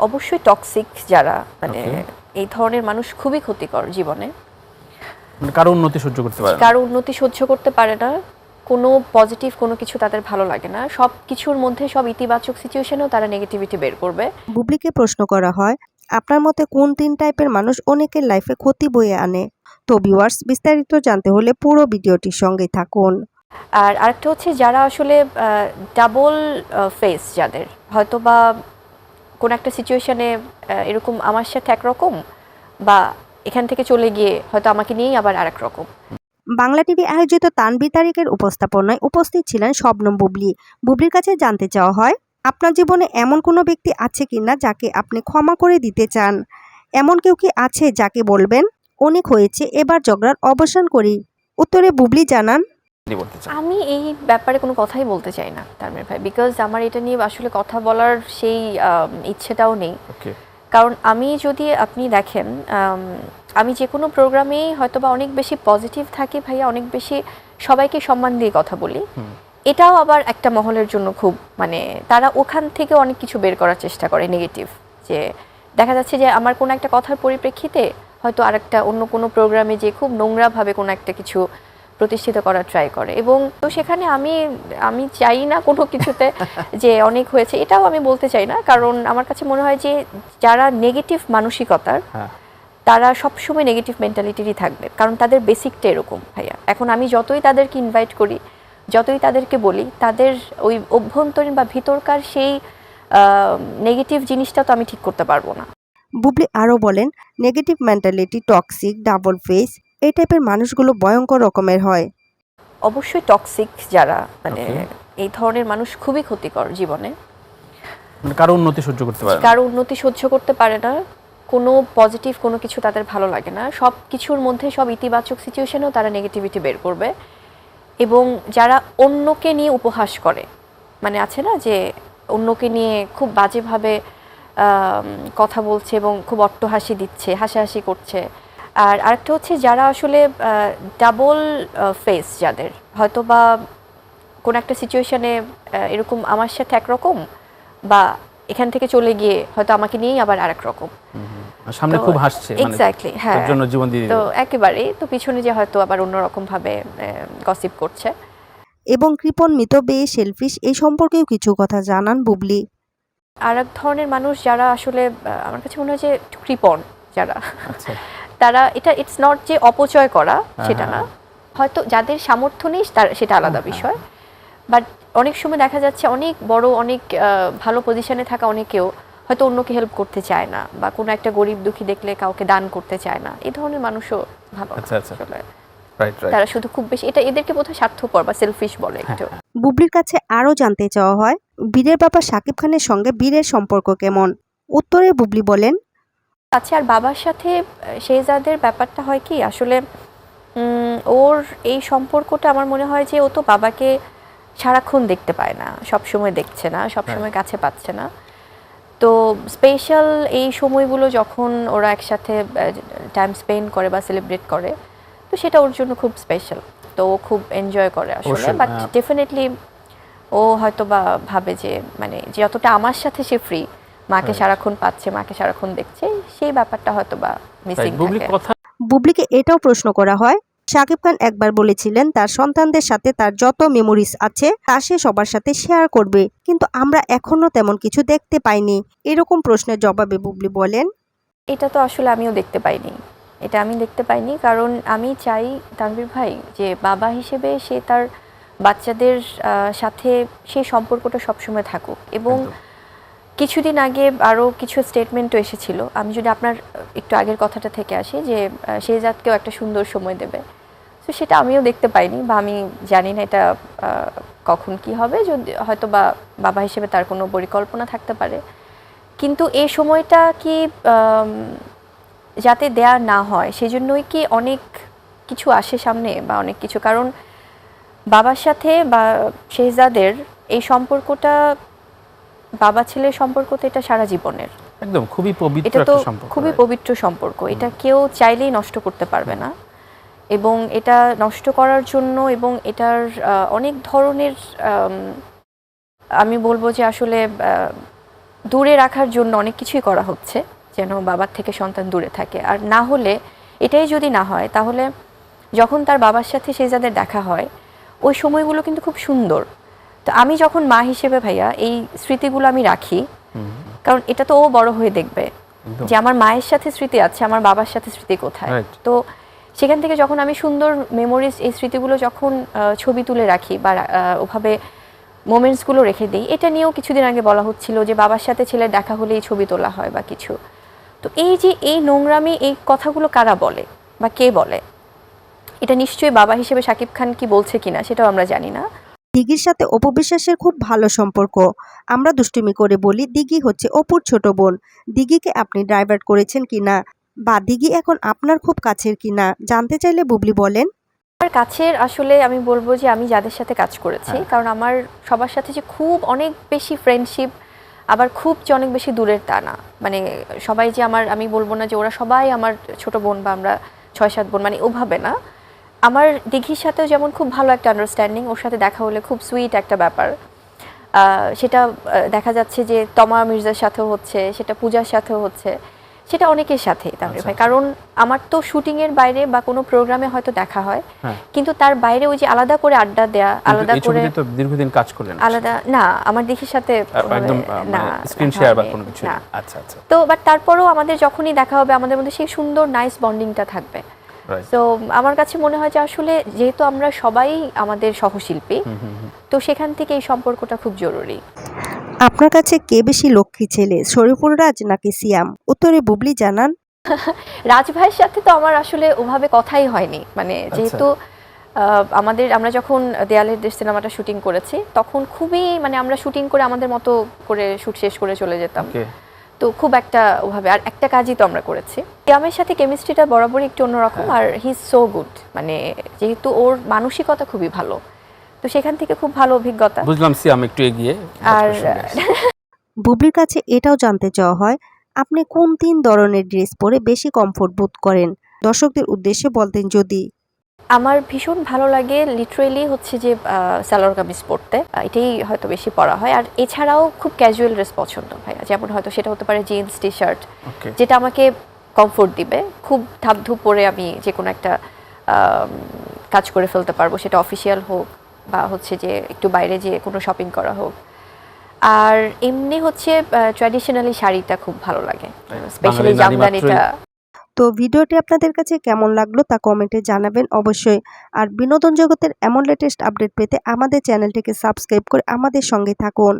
অবশ্যই টক্সিক যারা মানে এই ধরনের মানুষ খুবই ক্ষতিকর জীবনে। মানে কারও উন্নতি সহ্য করতে পারে না। কারও উন্নতি সহ্য করতে পারে না। কোনো পজিটিভ কোনো কিছু তাদের ভালো লাগে না। সব কিছুর মধ্যে সব ইতিবাচক সিচুয়েশনেও তারা নেগেটিভিটি বের করবে। বুবলিকে প্রশ্ন করা হয় আপনার মতে কোন তিন টাইপের মানুষ অনেকের লাইফে ক্ষতি বয়ে আনে? তো ভিউয়ার্স বিস্তারিত জানতে হলে পুরো ভিডিওটির সঙ্গেই থাকুন। আর আরেকটা হচ্ছে যারা আসলে ডাবল ফেস যাদের। হয়তো বা কোনো একটা সিচুয়েশনে এরকম আমার সাথে একরকম বা এখান থেকে চলে গিয়ে হয়তো আমাকে নিয়েই আবার আরেক রকম। বাংলা টিভি আয়োজিত তানবি তারিকের উপস্থাপনায় উপস্থিত ছিলেন শবনম বুবলি। বুবলির কাছে জানতে চাওয়া হয়, আপনার জীবনে এমন কোনো ব্যক্তি আছে কি না যাকে আপনি ক্ষমা করে দিতে চান? এমন কেউ কি আছে যাকে বলবেন, অনেক হয়েছে, এবার ঝগড়ার অবসান করি? উত্তরে বুবলি জানান আমি এই ব্যাপারে কোনো কথাই বলতে চাই না তারমের ভাই বিকজ আমার এটা নিয়ে আসলে কথা বলার সেই ইচ্ছেটাও নেই। কারণ আমি যদি আপনি দেখেন আমি যে কোনো প্রোগ্রামেই হয়তো বা অনেক বেশি পজিটিভ থাকি ভাইয়া অনেক বেশি সবাইকে সম্মান দিয়ে কথা বলি। এটাও আবার একটা মহলের জন্য খুব মানে তারা ওখান থেকে অনেক কিছু বের করার চেষ্টা করে নেগেটিভ যে দেখা যাচ্ছে যে আমার কোনো একটা কথার পরিপ্রেক্ষিতে হয়তো আরেকটা অন্য কোনো প্রোগ্রামে যে খুব নোংরাভাবে কোনো একটা কিছু প্রতিষ্ঠিত করার ট্রাই করে। এবং তো সেখানে আমি আমি চাই না কোনো কিছুতে যে অনেক হয়েছে এটাও আমি বলতে চাই না। কারণ আমার কাছে মনে হয় যে যারা নেগেটিভ মানসিকতার হ্যাঁ। তারা সবসময় নেগেটিভ মেন্টালিটিরই থাকবে। কারণ তাদের বেসিকটা এরকম ভাইয়া। এখন আমি যতই তাদেরকে ইনভাইট করি যতই তাদেরকে বলি তাদের ওই অভ্যন্তরীণ বা ভিতরকার সেই নেগেটিভ জিনিসটা তো আমি ঠিক করতে পারব না। বুবলি আরও বলেন negative mentality toxic double face এই টাইপের মানুষগুলো ভয়ঙ্কর রকমের হয়। অবশ্যই টক্সিক যারা মানে এই ধরনের মানুষ খুবই ক্ষতিকর জীবনে। মানে কারও উন্নতি সহ্য করতে পারে কারও উন্নতি সহ্য করতে পারে না। কোনো পজিটিভ কোনো কিছু তাদের ভালো লাগে না। সব কিছুর মধ্যে সব ইতিবাচক সিচুয়েশনেও তারা নেগেটিভিটি বের করবে। এবং যারা অন্যকে নিয়ে উপহাস করে মানে আছে না যে অন্যকে নিয়ে খুব বাজেভাবে কথা বলছে এবং খুব অট্টহাসি দিচ্ছে হাসাহাসি করছে আর আরেকটা হচ্ছে যারা আসলে ডাবল ফেস যাদের হয়তো বা কোনো একটা সিচুয়েশনে এরকম আমার সাথে একরকম বা এখান থেকে চলে গিয়ে হয়তো আমাকে নিয়েই আবার আরেক রকম। সামনে তো খুব হাসছে মানে এক্স্যাক্টলি হ্যাঁ। জন্য জীবন দিয়ে তো। একেবারে তো পিছনে যে হয়তো আবার অন্যরকম ভাবে গসিপ করছে। এবং কৃপণ মিতব্যয়ী সেলফিশ এই সম্পর্কেও কিছু কথা জানান বুবলি। আর এক ধরনের মানুষ যারা আসলে আমার কাছে মনে হয় যে একটু কৃপণ যারা। আচ্ছা। তারা এটা ইটস নট যে অপচয় করা সেটা না। হ্যাঁ। হয়তো যাদের সামর্থ্য নেই তার সেটা আলাদা হ্যাঁ, বিষয়। বাট অনেক সময় দেখা যাচ্ছে অনেক বড় অনেক আহ, ভালো পজিশনে থাকা অনেকেও হয়তো অন্যকে হেল্প করতে চায় না বা কোনো একটা গরিব দুঃখী দেখলে কাউকে দান করতে চায় না। এই ধরনের মানুষও ভালো না আচ্ছা, আচ্ছা। আসলে। রাইট রাইট তারা শুধু খুব বেশি এটা এদেরকে বোধহয় স্বার্থপর বা সেলফিশ বলে হ্যাঁ, একটু। বুবলির কাছে আরও জানতে চাওয়া হয় বীরের বাবা সাকিব খানের সঙ্গে বীরের সম্পর্ক কেমন? উত্তরে বুবলি বলেন আচ্ছা আর বাবার সাথে শেহজাদের ব্যাপারটা হয় কি আসলে ওর এই সম্পর্কটা আমার মনে হয় যে ও তো বাবাকে সারাক্ষণ দেখতে পায় না সব সময় দেখছে না সব সময় কাছে পাচ্ছে না। তো স্পেশাল এই সময়গুলো যখন ওরা একসাথে টাইম স্পেন্ড করে বা সেলিব্রেট করে তো সেটা ওর জন্য খুব স্পেশাল তো ও খুব এনজয় করে আসলে। বাট হ্যাঁ। ডেফিনেটলি ও হয়তো বা ভাবে যে মানে যতটা আমার সাথে সে ফ্রি মাকে সারাক্ষণ পাচ্ছে মাকে সারাক্ষণ দেখছে সেই ব্যাপারটা হয়তো বা মিসিং বুবলি থাকে। কথা বুবলিকে এটাও প্রশ্ন করা হয় শাকিব খান একবার বলেছিলেন তার সন্তানদের সাথে তার যত মেমোরিজ আছে তা সে সবার সাথে শেয়ার করবে। কিন্তু আমরা এখনও তেমন কিছু দেখতে পাইনি। এরকম প্রশ্নের জবাবে বুবলি বলেন এটা তো আসলে আমিও দেখতে পাইনি। এটা আমি দেখতে পাইনি কারণ আমি চাই তানভীর ভাই যে বাবা হিসেবে সে তার বাচ্চাদের সাথে সেই সম্পর্কটা সবসময় থাকুক এবং। কিছুদিন আগে আরও কিছু স্টেটমেন্টও এসেছিল। আমি যদি আপনার একটু আগের কথাটা থেকে আসি যে শেহজাদকেও একটা সুন্দর সময় দেবে। তো সেটা আমিও দেখতে পাইনি বা আমি জানি না এটা কখন কি হবে। যদি, হয়তো বা বাবা হিসেবে তার কোনো পরিকল্পনা থাকতে পারে। কিন্তু এই সময়টা কি যাতে দেয়া না হয়, সেজন্যই কি অনেক কিছু আসে সামনে বা অনেক কিছু? কারণ বাবার সাথে বা শেহজাদের এই সম্পর্কটা বাবা ছেলের সম্পর্ক তো এটা সারা জীবনের। একদম খুবই পবিত্র এটা তো খুবই পবিত্র সম্পর্ক। এটা কেউ চাইলেই নষ্ট করতে পারবে না। এবং এটা নষ্ট করার জন্য এবং এটার অনেক ধরনের আম, বলব যে আসলে দূরে রাখার জন্য অনেক কিছুই করা হচ্ছে যেন বাবার থেকে সন্তান দূরে থাকে। আর না হলে এটাই যদি না হয় তাহলে যখন তার বাবার সাথে সেই যাদের দেখা হয় ওই সময়গুলো কিন্তু খুব সুন্দর। তো আমি যখন মা হিসেবে ভাইয়া এই স্মৃতিগুলো আমি রাখি কারণ এটা তো ও বড় হয়ে দেখবে যে আমার মায়ের সাথে স্মৃতি আছে আমার বাবার সাথে স্মৃতি কোথায়। তো সেখান থেকে যখন আমি সুন্দর মেমোরিজ এই স্মৃতিগুলো যখন ছবি তুলে রাখি বা ওভাবে মোমেন্টসগুলো রেখে দিই এটা নিয়েও কিছুদিন আগে বলা হচ্ছিল যে বাবার সাথে ছেলের দেখা হলেই ছবি তোলা হয় বা কিছু। তো এই যে এই নোংরামি এই কথাগুলো কারা বলে বা কে বলে? এটা নিশ্চয়ই বাবা হিসেবে সাকিব খান কি বলছে কিনা সেটাও আমরা জানি না। দিঘির সাথে অপু বিশ্বাসের খুব ভালো সম্পর্ক। আমরা দুষ্টুমি করে বলি দিঘি হচ্ছে অপুর ছোট বোন। দিঘিকে আপনি ড্রাইভার করেছেন কিনা বা দিঘি এখন আপনার খুব কাছের কিনা জানতে চাইলে বুবলি বলেন। আমার কাছের আসলে আমি বলব যে আমি যাদের সাথে কাজ করেছি হ্যাঁ। কারণ আমার সবার সাথে যে খুব অনেক বেশি ফ্রেন্ডশিপ আবার খুব যে অনেক বেশি দূরের তা না। মানে সবাই যে আমার আমি বলব না যে ওরা সবাই আমার ছোট বোন বা আমরা ছয় সাত বোন মানে ওভাবে না। আমার দিঘির সাথেও যেমন খুব ভালো একটা আন্ডারস্ট্যান্ডিং ওর সাথে দেখা হলে খুব সুইট একটা ব্যাপার। সেটা দেখা যাচ্ছে যে তমা মির্জার সাথেও হচ্ছে সেটা পূজার সাথেও হচ্ছে সেটা অনেকের সাথে তাহলে আচ্ছা, ভাই। কারণ আমার তো শুটিং এর বাইরে বা কোনো প্রোগ্রামে হয়তো দেখা হয় হ্যাঁ। কিন্তু তার বাইরে ওই যে আলাদা করে আড্ডা দেয়া আলাদা করে তো দীর্ঘদিন কাজ করলেন আলাদা না আমার দিঘির সাথে একদম না স্ক্রিন শেয়ার বা কোনো কিছু আচ্ছা আচ্ছা। তো বাট তারপরেও আমাদের যখনই দেখা হবে আমাদের মধ্যে সেই সুন্দর নাইস বন্ডিংটা থাকবে। তো আমার কাছে মনে হয় যে আসলে যেহেতু আমরা সবাই আমাদের সহশিল্পী। তো সেখান থেকে এই সম্পর্কটা খুব জরুরি। আপনার কাছে কে বেশি লক্ষ্মী ছেলে শরীফুল রাজ নাকি সিয়াম? উত্তরে বুবলি জানান। রাজ ভাইয়ের সাথে তো আমার আসলে ওভাবে কথাই হয়নি। মানে আচ্ছা। যেহেতু আহ, আমাদের আমরা যখন দেয়ালের দেশ সিনেমাটা শুটিং করেছি তখন খুবই মানে আমরা শুটিং করে আমাদের মতো করে শুট শেষ করে চলে যেতাম। তো খুব একটা ওভাবে আর একটা কাজই তো আমরা করেছি। ইয়ামের সাথে কেমিস্ট্রিটা বরাবরই একটু অন্যরকম হ্যাঁ। আর হি ইজ সো গুড। মানে যেহেতু ওর মানসিকতা খুবই ভালো তো সেখান থেকে খুব ভালো অভিজ্ঞতা। বুঝলাম সিয়াম একটু এগিয়ে আর বুবলির কাছে এটাও জানতে চাওয়া হয় আপনি কোন তিন ধরনের ড্রেস পরে বেশি কমফোর্ট বোধ করেন? দর্শকদের উদ্দেশ্যে বলতেন যদি। আমার ভীষণ ভালো লাগে লিটারেলি হচ্ছে যে সালোয়ার কামিজ পরতে। এটাই হয়তো বেশি পরা হয়। আর এছাড়াও খুব ক্যাজুয়াল ড্রেস পছন্দ ভাইয়া। যেমন হয়তো সেটা হতে পারে জিন্স টি শার্ট যেটা আমাকে কমফোর্ট দিবে। খুব ধাপধুপ পরে আমি যে কোনো একটা কাজ করে ফেলতে পারব। সেটা অফিসিয়াল হোক বা হচ্ছে যে একটু বাইরে যে কোনো শপিং করা হোক। আর এমনি হচ্ছে ট্র্যাডিশনালি শাড়িটা খুব ভালো লাগে। স্পেশালি জামদানিটা তো ভিডিওটি আপনাদের কাছে কেমন লাগল তা কমেন্টে জানাবেন অবশ্যই। আর বিনোদন জগতের এমন লেটেস্ট আপডেট পেতে আমাদের চ্যানেলটিকে সাবস্ক্রাইব করে আমাদের সঙ্গে থাকুন।